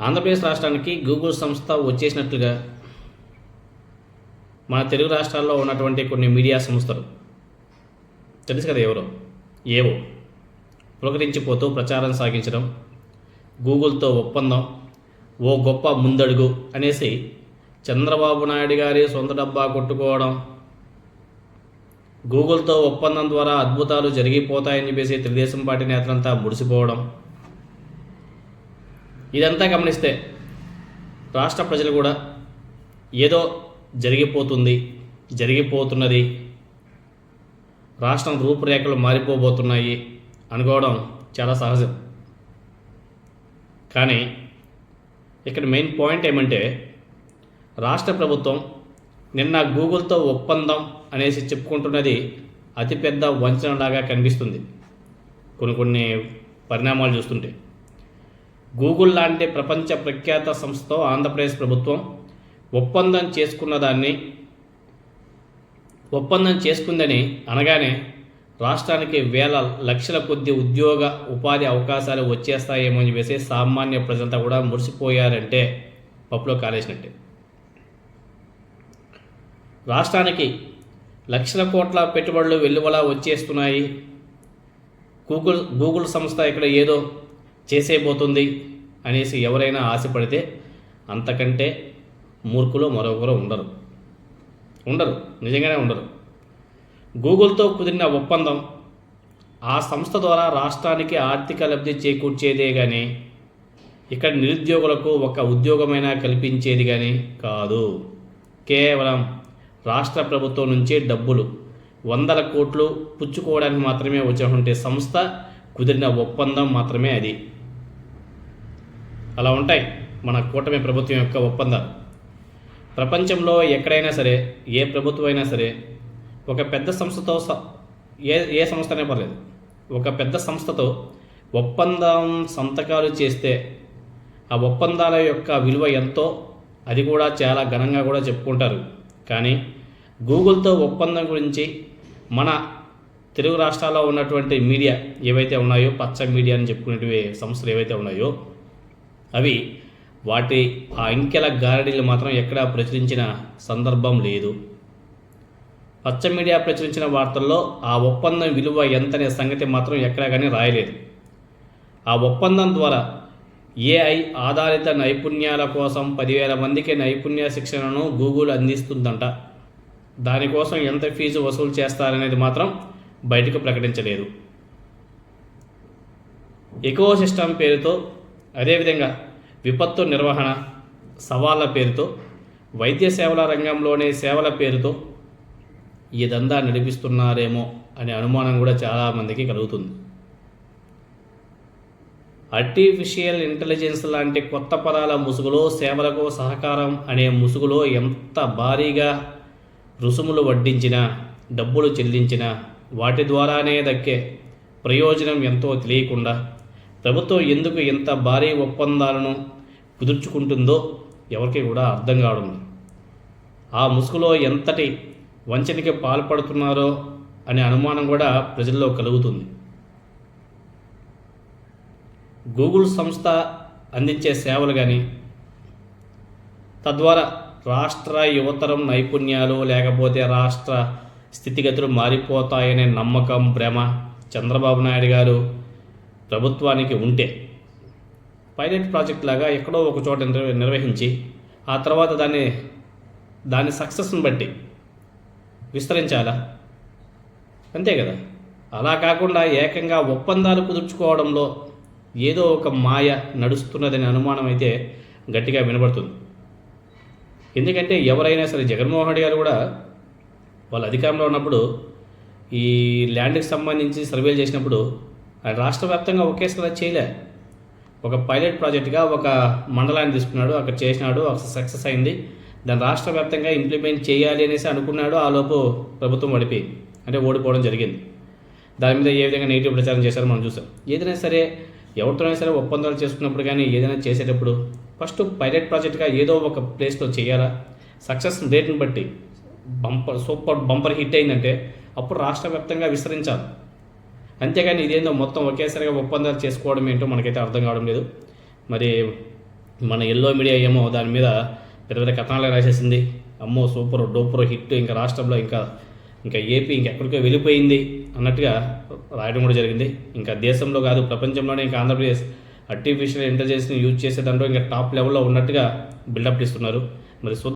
ఆంధ్రప్రదేశ్ రాష్ట్రానికి గూగుల్ సంస్థ వచ్చేసినట్లుగా మన తెలుగు రాష్ట్రాల్లో ఉన్నటువంటి కొన్ని మీడియా సంస్థలు. తెలుసు కదా ఎవరో? ఏవో? పులకరించిపోతూ ప్రచారం సాగించడం గూగుల్తో ఒప్పందం ఓ గొప్ప ముందడుగు అనేసి చంద్రబాబు నాయుడు గారి సొంత డబ్బా కొట్టుకోవడం గూగుల్తో ఒప్పందం ద్వారా అద్భుతాలు జరిగిపోతాయని చెప్పేసి తెలుగుదేశం పార్టీ నేతలంతా ముడిసిపోవడం ఇదంతా గమనిస్తే రాష్ట్ర ప్రజలు కూడా ఏదో జరిగిపోతుంది జరిగిపోతున్నది రాష్ట్రం రూపురేఖలు మారిపోబోతున్నాయి అనుకోవడం చాలా సహజం. కానీ ఇక్కడ మెయిన్ పాయింట్ ఏమంటే రాష్ట్ర ప్రభుత్వం నిన్న గూగుల్తో ఒప్పందం అనేసి చెప్పుకుంటున్నది అతిపెద్ద వంచనలాగా కనిపిస్తుంది. కొన్ని కొన్ని పరిణామాలు చూస్తుంటే. గూగుల్ లాంటి ప్రపంచ ప్రఖ్యాత సంస్థతో ఆంధ్రప్రదేశ్ ప్రభుత్వం ఒప్పందం చేసుకున్న దాన్ని ఒప్పందం చేసుకుందని అనగానే రాష్ట్రానికి వేల లక్షల కొద్ది ఉద్యోగ ఉపాధి అవకాశాలు వచ్చేస్తాయేమో అని చెప్పేసి సామాన్య ప్రజలంతా కూడా మురిసిపోయారంటే పప్పులో కాలేసినట్టే. రాష్ట్రానికి లక్షల కోట్ల పెట్టుబడులు వెల్లువలా వచ్చేస్తున్నాయి. గూగుల్ గూగుల్ సంస్థ ఇక్కడ ఏదో చేసేయబోతుంది అనేసి ఎవరైనా ఆశపడితే అంతకంటే మూర్ఖులు మరొకరు ఉండరు. ఉండరు. నిజంగానే ఉండరు. గూగుల్తో కుదిరిన ఒప్పందం ఆ సంస్థ ద్వారా రాష్ట్రానికి ఆర్థిక లబ్ధి చేకూర్చేదే కానీ ఇక్కడ నిరుద్యోగులకు ఒక ఉద్యోగమైనా కల్పించేది కానీ కాదు. కేవలం రాష్ట్ర ప్రభుత్వం నుంచే డబ్బులు వందల కోట్లు పుచ్చుకోవడానికి మాత్రమే వచ్చినటువంటి సంస్థ కుదిరిన ఒప్పందం మాత్రమే అది. అలా ఉంటాయి మన కూటమి ప్రభుత్వం యొక్క ఒప్పందాలు. ప్రపంచంలో ఎక్కడైనా సరే ఏ ప్రభుత్వం అయినా సరే ఒక పెద్ద సంస్థతో స- ఏ ఏ సంస్థ అయినా పర్లేదు ఒక పెద్ద సంస్థతో ఒప్పందం సంతకాలు చేస్తే ఆ ఒప్పందాల యొక్క విలువ ఎంతో అది కూడా చాలా ఘనంగా కూడా చెప్పుకుంటారు. కానీ గూగుల్తో ఒప్పందం గురించి మన తెలుగు రాష్ట్రాల్లో ఉన్నటువంటి మీడియా ఏవైతే ఉన్నాయో పచ్చ మీడియా అని చెప్పుకునేటివి సంస్థలు ఏవైతే ఉన్నాయో అవి వాటి ఆ అంకెల గారడీలు మాత్రం ఎక్కడా ప్రచురించిన సందర్భం లేదు. పచ్చ మీడియా ప్రచురించిన వార్తల్లో ఆ ఒప్పందం విలువ ఎంతనే సంగతి మాత్రం ఎక్కడా కానీ రాయలేదు. ఆ ఒప్పందం ద్వారా ఏఐ ఆధారిత నైపుణ్యాల కోసం పదివేల మందికి నైపుణ్య శిక్షణను గూగుల్ అందిస్తుందంట. దానికోసం ఎంత ఫీజు వసూలు చేస్తారనేది మాత్రం బయటకు ప్రకటించలేదు. ఎకో సిస్టమ్ పేరుతో అదేవిధంగా విపత్తు నిర్వహణ సవాళ్ళ పేరుతో వైద్య సేవల రంగంలోనే సేవల పేరుతో ఈ దందా నడిపిస్తున్నారేమో అనే అనుమానం కూడా చాలామందికి కలుగుతుంది. ఆర్టిఫిషియల్ ఇంటెలిజెన్స్ లాంటి కొత్త పదాల ముసుగులో సేవలకు సహకారం అనే ముసుగులో ఎంత భారీగా రుసుములు వడ్డించినా డబ్బులు చెల్లించినా వాటి ద్వారానే దక్కే ప్రయోజనం ఎంతో తెలియకుండా ప్రభుత్వం ఎందుకు ఇంత భారీ ఒప్పందాలను కుదుర్చుకుంటుందో ఎవరికి కూడా అర్థం కావడం ఆ ముసుగులో ఎంతటి వంచనకి పాల్పడుతున్నారో అనే అనుమానం కూడా ప్రజల్లో కలుగుతుంది. గూగుల్ సంస్థ అందించే సేవలు కానీ తద్వారా రాష్ట్ర యువతరం నైపుణ్యాలు లేకపోతే రాష్ట్ర స్థితిగతులు మారిపోతాయనే నమ్మకం భ్రమ చంద్రబాబు నాయుడు గారు ప్రభుత్వానికి ఉంటే పైలట్ ప్రాజెక్ట్ లాగా ఎక్కడో ఒక చోట నిర్వ- నిర్వహించి ఆ తర్వాత దాన్ని దాని సక్సెస్ని బట్టి విస్తరించాలా? అంతే కదా. అలా కాకుండా ఏకంగా ఒప్పందాలు కుదుర్చుకోవడంలో ఏదో ఒక మాయ నడుస్తున్నదనే అనుమానం అయితే గట్టిగా వినబడుతుంది. ఎందుకంటే ఎవరైనా సరే జగన్మోహన్ రెడ్డి గారు కూడా వాళ్ళ అధికారంలో ఉన్నప్పుడు ఈ ల్యాండ్కి సంబంధించి సర్వేలు చేసినప్పుడు రాష్ట్ర వ్యాప్తంగా ఒకేసారి చేయలే. ఒక పైలట్ ప్రాజెక్ట్గా ఒక మండలాన్ని తీసుకున్నాడు అక్కడ చేసినాడు అక్కడ సక్సెస్ అయింది. దాన్ని రాష్ట్ర వ్యాప్తంగా ఇంప్లిమెంట్ చేయాలి అనేసి అనుకున్నాడు ఆ లోపు ప్రభుత్వం పడిపోయింది అంటే ఓడిపోవడం జరిగింది. దాని మీద ఏ విధంగా నెగిటివ్ ప్రచారం చేశారో మనం చూసాం. ఏదైనా సరే ఎవరితోనైనా సరే ఒప్పందాలు చేసుకున్నప్పుడు కానీ ఏదైనా చేసేటప్పుడు ఫస్ట్ పైలట్ ప్రాజెక్ట్గా ఏదో ఒక ప్లేస్లో చేయాలా? సక్సెస్ రేట్ని బట్టి బంపర్ సూపర్ బంపర్ హిట్ అయిందంటే అప్పుడు రాష్ట్ర వ్యాప్తంగా విస్తరించాలి. అంతేగాని ఇదేందో మొత్తం ఒకేసారిగా ఒప్పందాలు చేసుకోవడం ఏంటో మనకైతే అర్థం కావడం లేదు. మరి మన ఎల్లో మీడియా ఏమో దాని మీద పెద్ద పెద్ద కథనాలు రాసేసింది. అమ్మో సూపర్ డూపర్ హిట్ ఇంకా రాష్ట్రంలో ఇంకా ఇంకా ఏపీ ఇంకెక్కడికో వెళ్ళిపోయింది అన్నట్టుగా రాయడం కూడా జరిగింది. ఇంకా దేశంలో కాదు ప్రపంచంలోనే ఇంకా ఆంధ్రప్రదేశ్ ఆర్టిఫిషియల్ ఇంటెలిజెన్స్ని యూజ్ చేసే దాంట్లో ఇంకా టాప్ లెవెల్లో ఉన్నట్టుగా బిల్డప్ ఇస్తున్నారు మరి